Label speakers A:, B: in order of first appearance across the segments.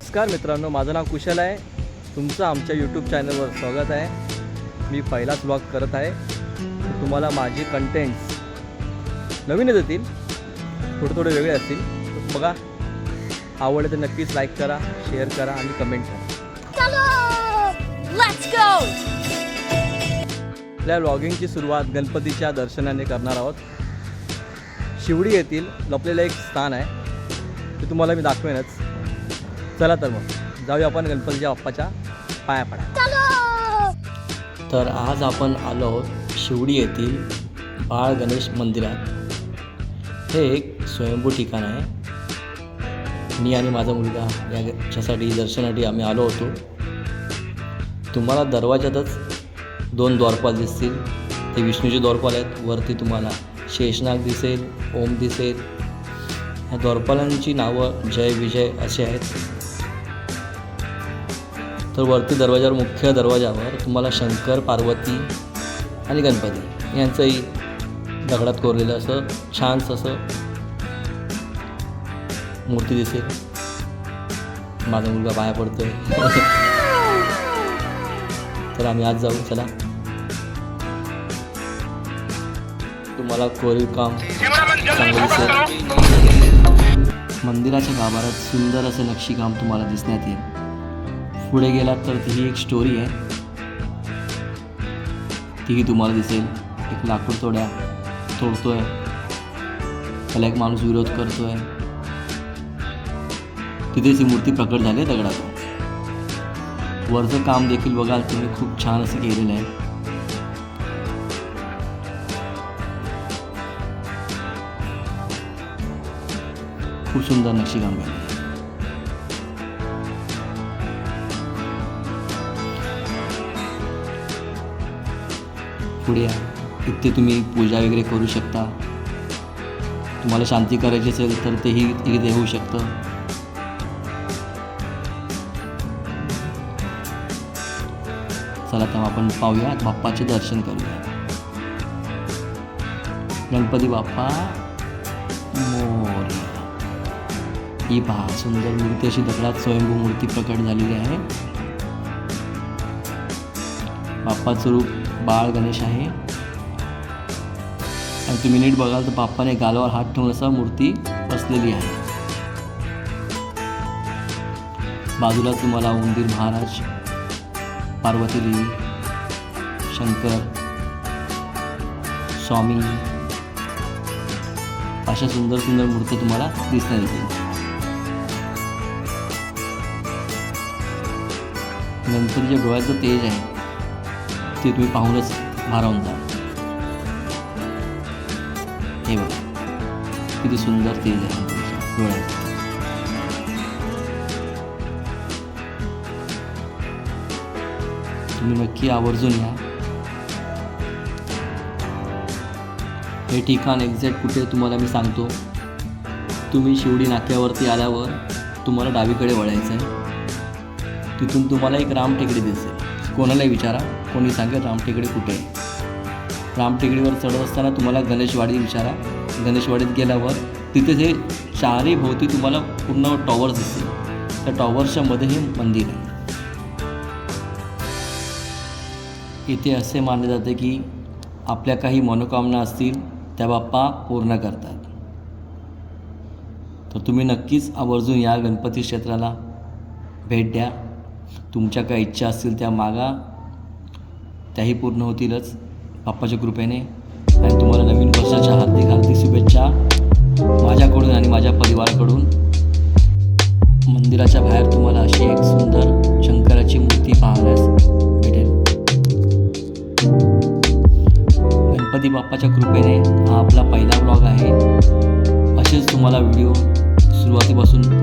A: नमस्कार मित्रांनो माझं नाव कुशल आहे. तुमचं आमच्या यूट्यूब चॅनलवर स्वागत आहे. मी पहिलाच ब्लॉग करत आहे. तुम्हाला माझे कंटेंट्स नवीनच येतील थोडे थोडे वेगळे असतील बघा. आवडले तर नक्कीच लाईक करा शेअर करा आणि कमेंट करा! आपल्या व्लॉगिंगची सुरुवात गणपतीच्या दर्शनाने करणार आहोत. शिवडी येथील लपलेलं एक स्थान आहे. ते तुम्हाला मी दाखवेनच. चला तर मग. जाऊया आपण गणपतीच्या बाप्पाच्या पाया पडा! तर आज आपण आलो आहोत शिवडी येथील बाळ गणेश मंदिरात. हे एक स्वयंभू ठिकाण आहे. मी आणि माझा मुलगा याच्यासाठी दर्शनासाठी आम्ही आलो होतो. तुम्हाला दरवाजातच दोन द्वारपाल दिसतील. ते विष्णूचे द्वारपाल आहेत. वरती तुम्हाला शेषनाग दिसेल ओम दिसेल. ह्या द्वारपालांची नावं जय विजय अशी आहेत. तर वरती दरवाजावर मुख्य दरवाजावर तुम्हाला शंकर पार्वती आणि गणपती यांचंही दगडात कोरलेलं असं छानसं असं मूर्ती दिसेल. माझा मुलगा पाया पडतोय. तर आम्ही आज जाऊ चला. तुम्हाला कोरीव काम चांगलं दिसेल. मंदिराच्या गाभाऱ्यात सुंदर असं नक्षीकाम तुम्हाला दिसण्यात येईल. पुढे गेलात तर ही एक स्टोरी आहे. तीही तुम्हाला दिसेल. एक लाकूड तोड्या तोडतोय. त्याला एक माणूस विरोध करतोय. तिथेच ही मूर्ती प्रकट झाली आहे दगडातून. वरचं काम देखील बघाल तुम्ही खूप छान असं केलेलं आहे. खूप सुंदर नक्षीकाम केलं. पुढे या. इथे तुम्ही पूजा वगैरे करू शकता. तुम्हाला शांती करायची असेल तर तेही इथे होऊ शकतं. चला तर आपण पाहूया. बाप्पाचे दर्शन करूया. गणपती बाप्पा मोर ही पहा सुंदर मूर्ती अशी दगडात स्वयंभू मूर्ती प्रकट झालेली आहे. बाप्पाचं रूप बाळ गणेश आहे. आणि तुम्ही नीट बघाल तर बाप्पाने गालावर हात ठेवून असा मूर्ती बसलेली आहे. बाजूला तुम्हाला उंदीर महाराज पार्वती देवी शंकर स्वामी अशा सुंदर सुंदर मूर्ती तुम्हाला दिसण्यात येतील नंतर जे डोळ्याचं तेज आहे ते तुम्ही पाहूनच भारावून जा. हे बघा. किती सुंदर तेज आहे डोळ्याचं तुम्ही नक्की आवर्जून घ्या हे ठिकाण एक्झॅक्ट कुठे तुम्हाला मी सांगतो. तुम्ही शिवडी नाक्यावरती आल्यावर तुम्हाला डावीकडे वळायचं आहे तिथून तुम्हाला एक रामटेकडी दिसेल. कोणालाही विचारा. कोणी सांगेल रामटेकडी कुठे आहे? रामटेकडीवर चढत असताना तुम्हाला गणेशवाडी विचारा. गणेशवाडीत गेल्यावर तिथे जे चारही भोवती तुम्हाला पूर्ण टॉवर्स दिसतील त्या टॉवर्सच्या मध्ये हे मंदिर आहे. इथे असे मानले जाते की आपल्या काही मनोकामना असतील त्या बाप्पा पूर्ण करतात. तर तुम्ही नक्कीच आवर्जून या गणपती क्षेत्राला भेट द्या. तुमच्या काय इच्छा असतील त्या मागा. त्याही पूर्ण होतीलच. बाप्पाच्या कृपेने. आणि तुम्हाला नवीन वर्षाच्या हार्दिक हार्दिक शुभेच्छा माझ्याकडून आणि माझ्या परिवाराकडून. मंदिराच्या बाहेर तुम्हाला अशी एक सुंदर शंकराची मूर्ती पाहण्यास भेटेल. गणपती बाप्पाच्या कृपेने हा आपला पहिला ब्लॉग आहे. असेच तुम्हाला व्हिडिओ सुरुवातीपासून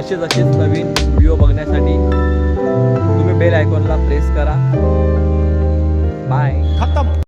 A: असेच असेच नवीन व्हिडिओ बघण्यासाठी तुम्ही बेल आयकॉनला प्रेस करा. बाय
B: खतम.